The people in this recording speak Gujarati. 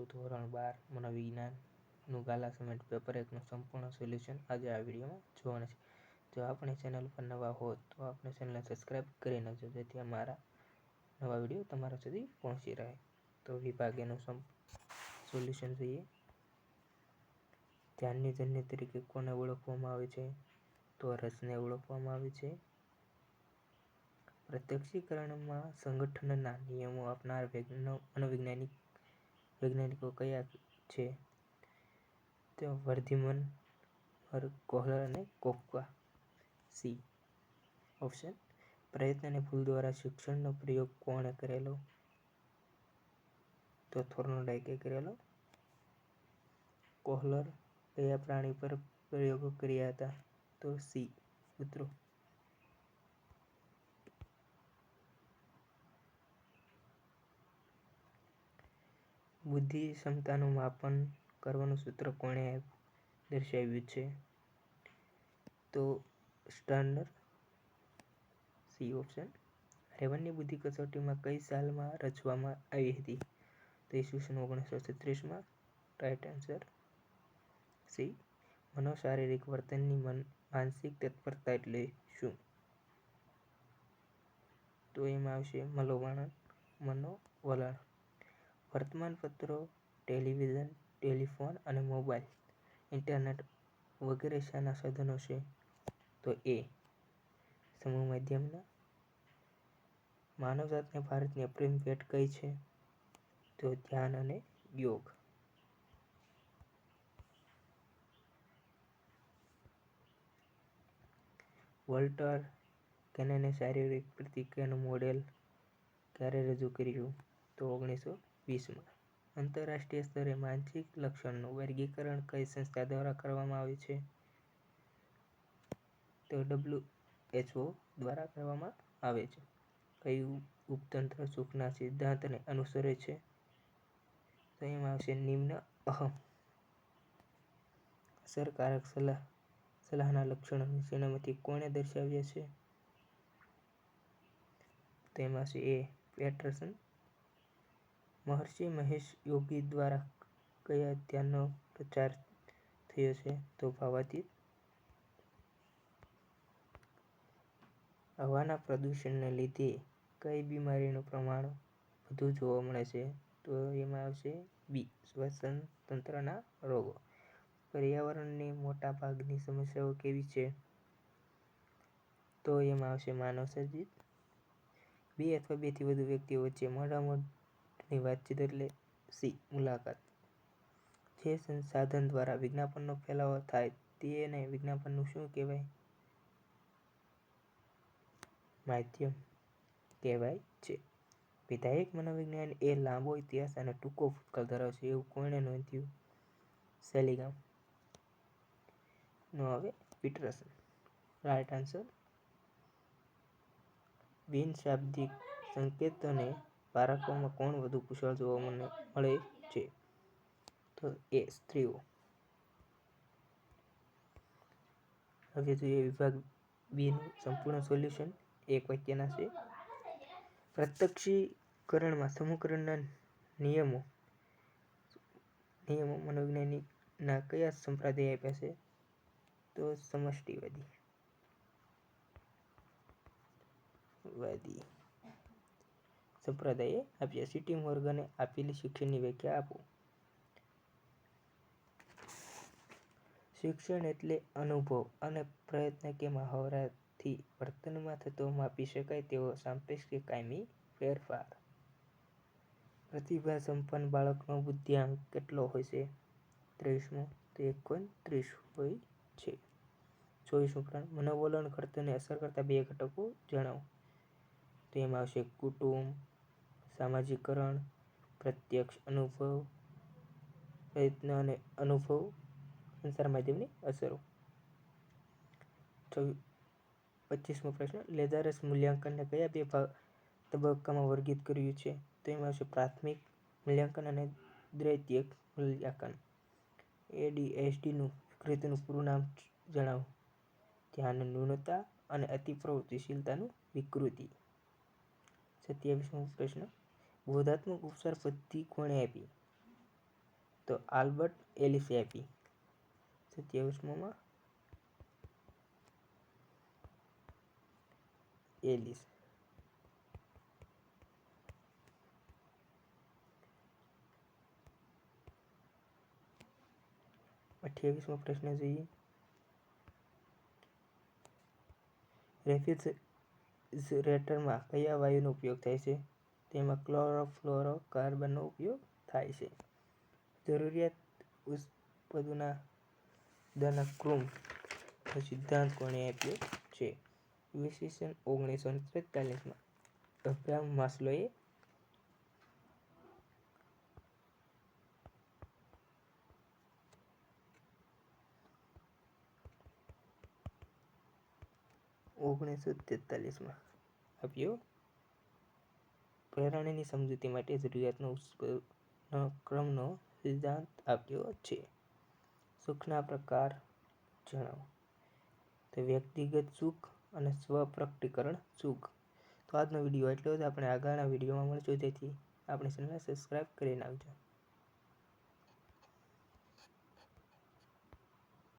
હતું ધોરણ બાર મનોવિજ્ઞાનનું ગાલા સમેટ પેપર એકનું સંપૂર્ણ સોલ્યુશન આજે આ વિડીયોમાં જોવાનું છે. જો આપણી ચેનલ પર નવા હો તો આપણી ચેનલને સબસ્ક્રાઇબ કરી નાખજો, જેથી અમારા નવા વીડિયો તમારા સુધી પહોંચી રહે. તો વિભાગ એનું સોલ્યુશન જોઈએ. ધ્યાનની જન્ય તરીકે કોને ઓળખવામાં આવે છે? તો રસને ઓળખવામાં આવે છે. પ્રત્યક્ષીકરણમાં સંગઠનના નિયમો આપનાર મનોવૈજ્ઞાનિકો કયા છે? તો વર્ધીમન, કોહલર અને કોકવા સી ઓપ્શન. પ્રયત્ન અને ભૂલ દ્વારા શિક્ષણનો પ્રયોગ કોણે કરેલો? તો થોર્નોડાઇકે કરેલો. કોહલર કયા પ્રાણી પર પ્રયોગો કર્યા હતા? તો સી કૂતરો. બુદ્ધિક્ષમતાનું માપન કરવાનું સૂત્ર કોણે દર્શાવ્યું છે? તો સ્ટર્નર. C option. રેવન્ની બુદ્ધિ કસોટીમાં કઈ સાલમાં રચવામાં આવી હતી? તો ઈસવીસન ઓગણીસો છત્રીસમાં રાઈટ આન્સર સી. મનોશારીરિક વર્તનની મન માનસિક તત્પરતા એટલે શું? તો એમાં આવશે મનોવલણ. વર્તમાનપત્રો, ટેલિવિઝન, ટેલિફોન અને મોબાઈલ ઇન્ટરનેટ વગેરે શાના સાધનો છે? તો એ સમૂહ માધ્યમના. માનવજાતને ભારતની અપ્રિમ ભેટ કઈ છે? તો ધ્યાન અને યોગ. વોલ્ટર કેનને શારીરિક પ્રતિક્રિયાનું મોડેલ ક્યારે રજૂ કર્યું? તો ઓગણીસો વીસમાં. આંતરરાષ્ટ્રીય સ્તરે માનસિક લક્ષણનું વર્ગીકરણ કઈ સંસ્થા દ્વારા કરવામાં આવે છે? તો ડબલ્યુ એચઓ દ્વારા કરવામાં આવે છે. કયું ઉપતંત્ર સુખના સિદ્ધાંતને અનુસરે છે? તો એમાં આવશે નિમ્ન અહમ અસરકારક સલાહના લક્ષણો શ્રેણીમાંથી કોણે દર્શાવ્યા છે? તો એમાં આવશે એ પેટરસન. મહર્ષિ મહેશ યોગી દ્વારા કયા ધ્યાનનો પ્રચાર થયો છે? તો ભાવાતીત. હવાના પ્રદૂષણને લીધે કઈ બીમારીનું પ્રમાણ વધુ જોવા મળે છે? તો એમાં આવશે બી, શ્વસન તંત્રના રોગો. પર્યાવરણની મોટા ભાગની સમસ્યાઓ કેવી છે? તો એમાં આવશે માનવ સર્જિત. બે અથવા બેથી વધુ વ્યક્તિઓ વચ્ચે મોઢામોઢની વાતચીત એટલે સી, મુલાકાત. જે સંસાધન દ્વારા વિજ્ઞાપનનો ફેલાવો થાય તેને વિજ્ઞાપનનું શું કહેવાય? માધ્યમ કહેવાય છે. વિધાયક મનોવિજ્ઞાન એ લાંબો ઇતિહાસ અને ટૂંકો ભૂતકાળ ધરાવે છે એવું કોણે નોંધ્યું? સેલિગામ નો હવે પીટરસન. Right answer. બિનશાબ્દિક સંકેતોને પારખવામાં કોણ વધુ કુશળ જોવા મળે છે? તો એ સ્ત્રીઓ. હવે જોઈએ વિભાગ બીનું સંપૂર્ણ સોલ્યુશન એક વાક્યના છે. પ્રત્યક્ષીકરણમાં સમૂહકરણના નિયમો નિયમો મનોવૈજ્ઞાનિકના કયા સંપ્રદાય આપ્યા છે? તો સમષ્ટિવાદી. સંપ્રદાયે આપ્યા. સિટી મોર્ગને આપેલી શિક્ષણની વ્યાખ્યા આપો. શિક્ષણ એટલે અનુભવ અને પ્રયત્ન કે મહાવરાથી વર્તનમાં થતો માપી શકાય તેવો સાપેક્ષ કે કાયમી ફેરફાર. પ્રતિભાસંપન્ન બાળકનો બુદ્ધિઆંક કેટલો હોય છે? ત્રેવીસમો. તો એક પોઈન્ટ ત્રીસ હોય છે. ચોવીસમો પ્રશ્ન. મનોવલણ કરતાને અસર કરતા બે ઘટકો જણાવો. તો એમાં આવશે કુટુંબ, સામાજિકકરણ, પ્રત્યક્ષ અનુભવ, પ્રયત્ન અને અનુભવ, સંસાર માધ્યમની અસરો. પચીસમો પ્રશ્ન. લેદારસ મૂલ્યાંકનને કયા બે તબક્કામાં વર્ગીત કર્યું છે? તો એમાં આવશે પ્રાથમિક મૂલ્યાંકન અને દ્વિતીયક મૂલ્યાંકન. એડીએસડીનું વિકૃતિનું પૂરું નામ જણાવો. ધ્યાન ન્યૂનતા અને અતિ પ્રવૃત્તિશીલતાનું વિકૃતિ. સત્યાવીસમો પ્રશ્ન. બોધાત્મક ઉપચાર પદ્ધતિ કોણે આપી? તો આલ્બર્ટ એલિસે આપી. સત્યાવીસમાં એલિસ. અઠ્યાવીસમો પ્રશ્ન જોઈએ. રેફ્રિજરેટરમાં કયા વાયુનો ઉપયોગ થાય છે? તેમાં ક્લોરોફ્લોરો કાર્બનનો ઉપયોગ થાય છે. જરૂરિયાત ઉત્પાદના ક્રમ સિદ્ધાંત કોણે આપ્યો છે? વિશેષણ ઓગણીસો ત્રેતાલીસમાં અબ્રાહમ માસ્લોએ ઓગણીસો તેતાલીસમાં આપ્યો પ્રેરણાની સમજૂતી માટે જરૂરિયાતનો ક્રમનો સિદ્ધાંત આપ્યો છે સુખના પ્રકાર જણાવો તો વ્યક્તિગત સુખ અને સ્વપ્રકટીકરણ સુખ તો આજનો વીડિયો એટલો જ આપણે આગળના વિડીયોમાં મળશું તેથી આપણી ચેનલને સબસ્ક્રાઈબ કરી નાખજો